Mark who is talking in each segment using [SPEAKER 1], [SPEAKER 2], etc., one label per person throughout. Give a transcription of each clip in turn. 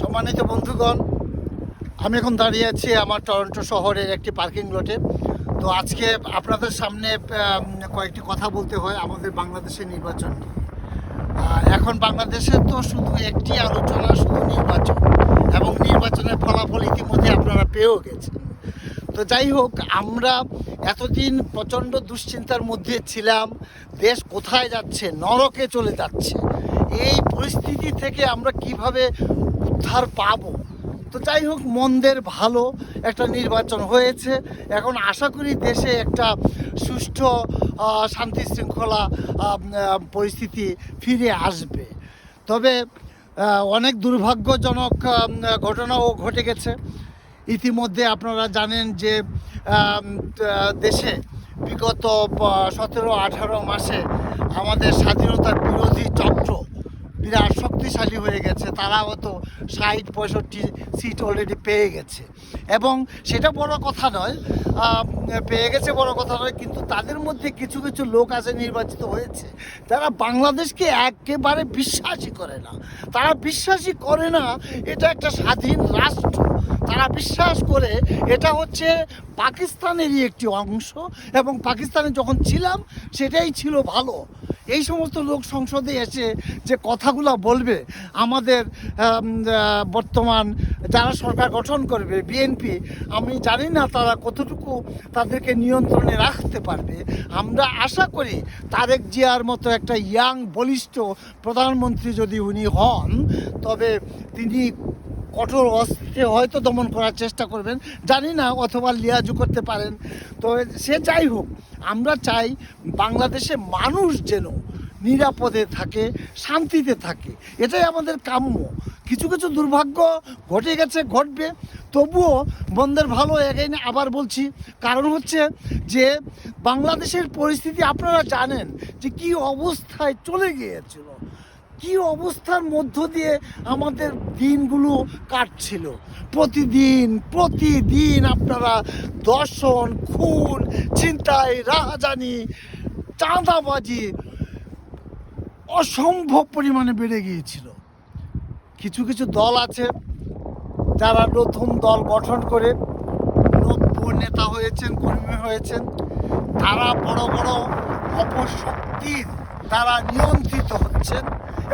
[SPEAKER 1] সম্মানিত বন্ধুগণ, আমি এখন দাঁড়িয়ে আছি আমার টরন্টো শহরের একটি পার্কিং লটে। তো আজকে আপনাদের সামনে কয়েকটি কথা বলতে হয় আমাদের বাংলাদেশের নির্বাচন এখন বাংলাদেশে তো শুধু একটি আলোচনা, শুধু নির্বাচন এবং নির্বাচনের ফলাফল ইতিমধ্যে আপনারা পেয়েও গেছেন। তো যাই হোক, আমরা এতদিন প্রচণ্ড দুশ্চিন্তার মধ্যে ছিলাম, দেশ কোথায় যাচ্ছে, নরকে চলে যাচ্ছে। এই পরিস্থিতি থেকে আমরা কীভাবে উদ্ধার পাবো? তো যাই হোক, মন্দের ভালো একটা নির্বাচন হয়েছে। এখন আশা করি দেশে একটা সুষ্ঠু শান্তি শৃঙ্খলা পরিস্থিতি ফিরে আসবে। তবে অনেক দুর্ভাগ্যজনক ঘটনাও ঘটে গেছে। ইতিমধ্যে আপনারা জানেন যে দেশে বিগত সতেরো আঠারো মাসে আমাদের স্বাধীনতার বিরোধী চক্র বিরাট শক্তিশালী হয়ে গেছে, তারা হয়তো ষাট, পঁয়ষট্টি সিট অলরেডি পেয়ে গেছে। এবং সেটা বড় কথা নয় পেয়ে গেছে বড় কথা নয়, কিন্তু তাদের মধ্যে কিছু কিছু লোক আছে নির্বাচিত হয়েছে তারা বাংলাদেশকে একেবারে বিশ্বাসই করে না। তারা বিশ্বাসই করে না এটা একটা স্বাধীন রাষ্ট্র। তারা বিশ্বাস করে এটা হচ্ছে পাকিস্তানেরই একটি অংশ, এবং পাকিস্তানে যখন ছিলাম, সেটাই ছিল ভালো। এই সমস্ত লোক সংসদে এসে যে কথাগুলো বলবে, আমাদের বর্তমান যারা সরকার গঠন করবে বিএনপি আমি জানি না তারা কতটুকু তাদেরকে নিয়ন্ত্রণে রাখতে পারবে। আমরা আশা করি তারেক জিয়ার মতো একটা ইয়াং, বলিষ্ঠ প্রধানমন্ত্রী যদি উনি হন, তবে তিনি কঠোর অস্ত্রে হয়তো দমন করার চেষ্টা করবেন, জানি না, অথবা লিয়াজু করতে পারেন। তো সে যাই হোক, আমরা চাই বাংলাদেশে মানুষ যেন নিরাপদে থাকে, শান্তিতে থাকে। এটাই আমাদের কাম্য। কিছু কিছু দুর্ভাগ্য ঘটে গেছে, ঘটবে। তবুও বন্ধের ভালো এগেইন আবার বলছি, কারণ হচ্ছে যে বাংলাদেশের পরিস্থিতি আপনারা জানেন যে কি অবস্থায় চলে গিয়েছিল। কি অবস্থার মধ্য দিয়ে আমাদের দিনগুলো কাটছিল? প্রতিদিন প্রতিদিন আপনারা দর্শন, খুন, ছিনতাই, রাহাজানি, চাঁদাবাজি অসম্ভব পরিমাণে বেড়ে গিয়েছিল। কিছু কিছু দল আছে যারা নতুন দল গঠন করে নেতা হয়েছেন, কর্মী হয়েছেন, তারা বড় বড় অপশক্তির দ্বারা নিয়ন্ত্রিত হচ্ছেন।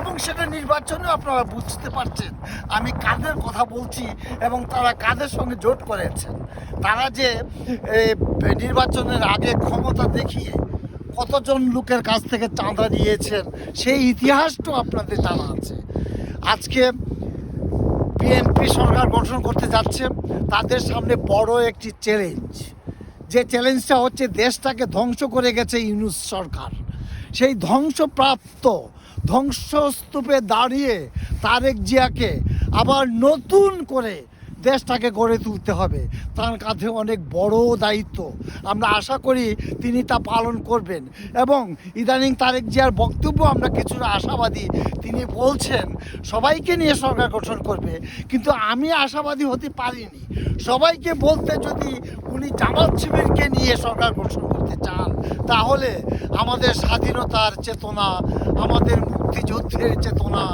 [SPEAKER 1] এবং সেটা নির্বাচনেও আপনারা বুঝতে পারছেন। আমি কাদের কথা বলছি এবং তারা কাদের সঙ্গে জোট করেছেন। তারা যে নির্বাচনের আগে ক্ষমতা দেখিয়ে কতজন লোকের কাছ থেকে চাঁদা নিয়েছেন সেই ইতিহাসটাও আপনাদের জানা আছে। আজকে বিএনপি সরকার গঠন করতে যাচ্ছে, তাদের সামনে বড় একটি চ্যালেঞ্জ যে চ্যালেঞ্জটা হচ্ছে, দেশটাকে ধ্বংস করে গেছে ইউনুস সরকার। সেই ধ্বংসপ্রাপ্ত ধ্বংসস্তূপে দাঁড়িয়ে তারেক জিয়াকে আবার নতুন করে দেশটাকে গড়ে তুলতে হবে। তার কাঁধে অনেক বড় দায়িত্ব। আমরা আশা করি তিনি তা পালন করবেন। এবং ইদানিং তারেক জিয়ার বক্তব্য আমরা কিছুটা আশাবাদী। তিনি বলছেন, সবাইকে নিয়ে সরকার গঠন করবে। কিন্তু আমি আশাবাদী হতে পারিনি। সবাইকে বলতে যদি উনি জামাত শিবিরকে নিয়ে সরকার গঠন করতে চান, তাহলে আমাদের স্বাধীনতার চেতনা, আমাদের মুক্তিযুদ্ধের চেতনা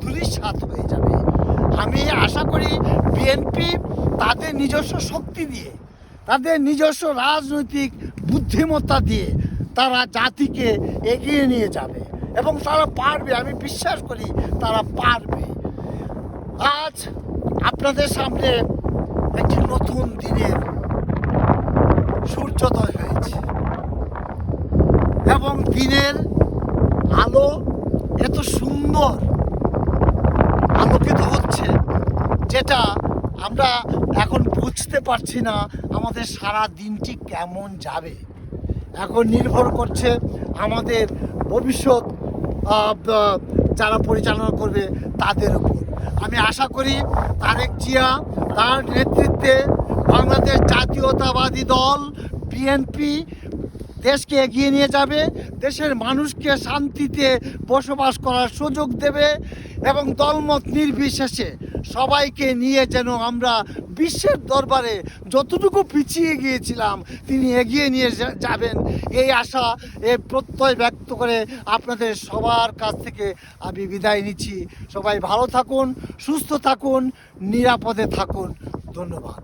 [SPEAKER 1] ধূলিসাৎ হয়ে যাবে। আমি আশা করি বিএনপি তাদের নিজস্ব শক্তি দিয়ে, তাদের নিজস্ব রাজনৈতিক বুদ্ধিমত্তা দিয়ে তারা জাতিকে এগিয়ে নিয়ে যাবে এবং তারা পারবে, আমি বিশ্বাস করি তারা পারবে। আজ আপনাদের সামনে একটি নতুন দিনের সূর্যোদয় হয়েছে এবং দিনের আলো এত সুন্দর আলোকিত হচ্ছে, যেটা আমরা এখন বুঝতে পারছি না আমাদের সারা দিনটি কেমন যাবে। এখন নির্ভর করছে আমাদের ভবিষ্যৎ যারা পরিচালনা করবে তাদের উপর। আমি আশা করি তারেক জিয়া তার নেতৃত্বে বাংলাদেশ জাতীয়তাবাদী দল, বিএনপি দেশকে এগিয়ে নিয়ে যাবে, দেশের মানুষকে শান্তিতে বসবাস করার সুযোগ দেবে এবং দলমত নির্বিশেষে সবাইকে নিয়ে যেন আমরা বিশ্বের দরবারে যতটুকু পিছিয়ে গিয়েছিলাম, তিনি এগিয়ে নিয়ে যাবেন। এই আশা এ প্রত্যয় ব্যক্ত করে আপনাদের সবার কাছ থেকে আমি বিদায় নিচ্ছি। সবাই ভালো থাকুন, সুস্থ থাকুন, নিরাপদে থাকুন। ধন্যবাদ।